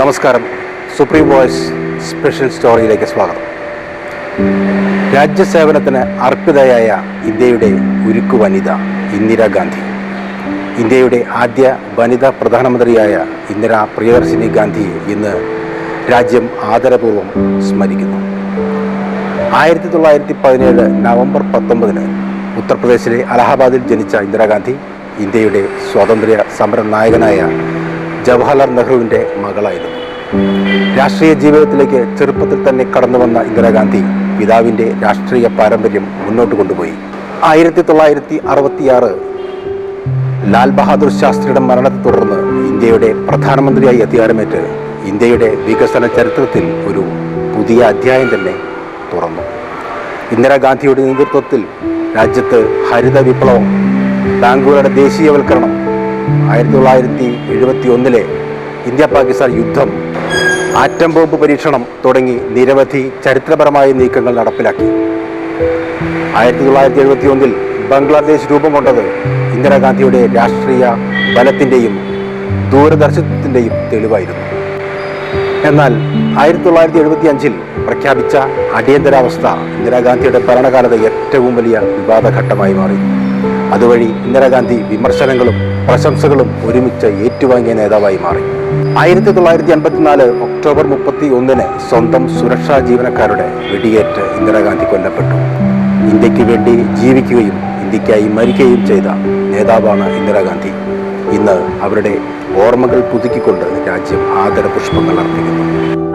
നമസ്കാരം. Supreme voice special സ്റ്റോറിയിലേക്ക് സ്വാഗതം. രാജ്യസേവനത്തിന് അർപ്പിതയായ ഇന്ത്യയുടെ ഉരുക്കു വനിത ഇന്ദിരാഗാന്ധി ഇന്ത്യയുടെ ആദ്യ വനിതാ പ്രധാനമന്ത്രിയായ ഇന്ദിരാ പ്രിയദർശിനി ഗാന്ധി ഇന്ന് രാജ്യം ആദരപൂർവം സ്മരിക്കുന്നു. ആയിരത്തി തൊള്ളായിരത്തി പതിനേഴ് നവംബർ പത്തൊമ്പതിന് ഉത്തർപ്രദേശിലെ അലഹബാദിൽ ജനിച്ച ഇന്ദിരാഗാന്ധി ഇന്ത്യയുടെ സ്വാതന്ത്ര്യ സമര നായകനായ ജവഹർലാൽ നെഹ്റുവിന്റെ മകളായിരുന്നു. രാഷ്ട്രീയ ജീവിതത്തിലേക്ക് ചെറുപ്പത്തിൽ തന്നെ കടന്നു വന്ന ഇന്ദിരാഗാന്ധി പിതാവിന്റെ രാഷ്ട്രീയ പാരമ്പര്യം മുന്നോട്ട് കൊണ്ടുപോയി. ആയിരത്തി തൊള്ളായിരത്തി അറുപത്തിയാറ് ലാൽ ബഹാദൂർ ശാസ്ത്രിയുടെ മരണത്തെ തുടർന്ന് ഇന്ത്യയുടെ പ്രധാനമന്ത്രിയായി അധികാരമേറ്റ് ഇന്ത്യയുടെ വികസന ചരിത്രത്തിൽ ഒരു പുതിയ അധ്യായം തന്നെ തുറന്നു. ഇന്ദിരാഗാന്ധിയുടെ നേതൃത്വത്തിൽ രാജ്യത്ത് ഹരിത വിപ്ലവം ബാങ്കുകളുടെ ദേശീയവൽക്കരണം ആയിരത്തി തൊള്ളായിരത്തി എഴുപത്തി ഒന്നിലെ ഇന്ത്യ പാകിസ്ഥാൻ യുദ്ധം ആറ്റം ബോംബ് പരീക്ഷണം തുടങ്ങി നിരവധി ചരിത്രപരമായ നീക്കങ്ങൾ നടപ്പിലാക്കി. ആയിരത്തി തൊള്ളായിരത്തി എഴുപത്തി ഒന്നിൽ ബംഗ്ലാദേശ് രൂപം കൊണ്ടത് ഇന്ദിരാഗാന്ധിയുടെ രാഷ്ട്രീയ ബലത്തിന്റെയും ദൂരദർശനത്തിന്റെയും തെളിവായിരുന്നു. എന്നാൽ ആയിരത്തി തൊള്ളായിരത്തി എഴുപത്തി അഞ്ചിൽ പ്രഖ്യാപിച്ച അടിയന്തരാവസ്ഥ ഇന്ദിരാഗാന്ധിയുടെ ഭരണകാലത്ത് ഏറ്റവും വലിയ വിവാദഘട്ടമായി മാറി. അതുവഴി ഇന്ദിരാഗാന്ധി വിമർശനങ്ങളും പ്രശംസകളും ഒരുമിച്ച് ഏറ്റുവാങ്ങിയ നേതാവായി മാറി. ആയിരത്തി തൊള്ളായിരത്തി അൻപത്തിനാല് ഒക്ടോബർ മുപ്പത്തി ഒന്നിന് സ്വന്തം സുരക്ഷാ ജീവനക്കാരുടെ വെടിയേറ്റ് ഇന്ദിരാഗാന്ധി കൊല്ലപ്പെട്ടു. ഇന്ത്യയ്ക്ക് വേണ്ടി ജീവിക്കുകയും ഇന്ത്യക്കായി മരിക്കുകയും ചെയ്ത നേതാവാണ് ഇന്ദിരാഗാന്ധി. ഇന്ന് അവരുടെ ഓർമ്മകൾ പുതുക്കിക്കൊണ്ട് രാജ്യം ആദരപുഷ്പങ്ങൾ അർപ്പിക്കുന്നു.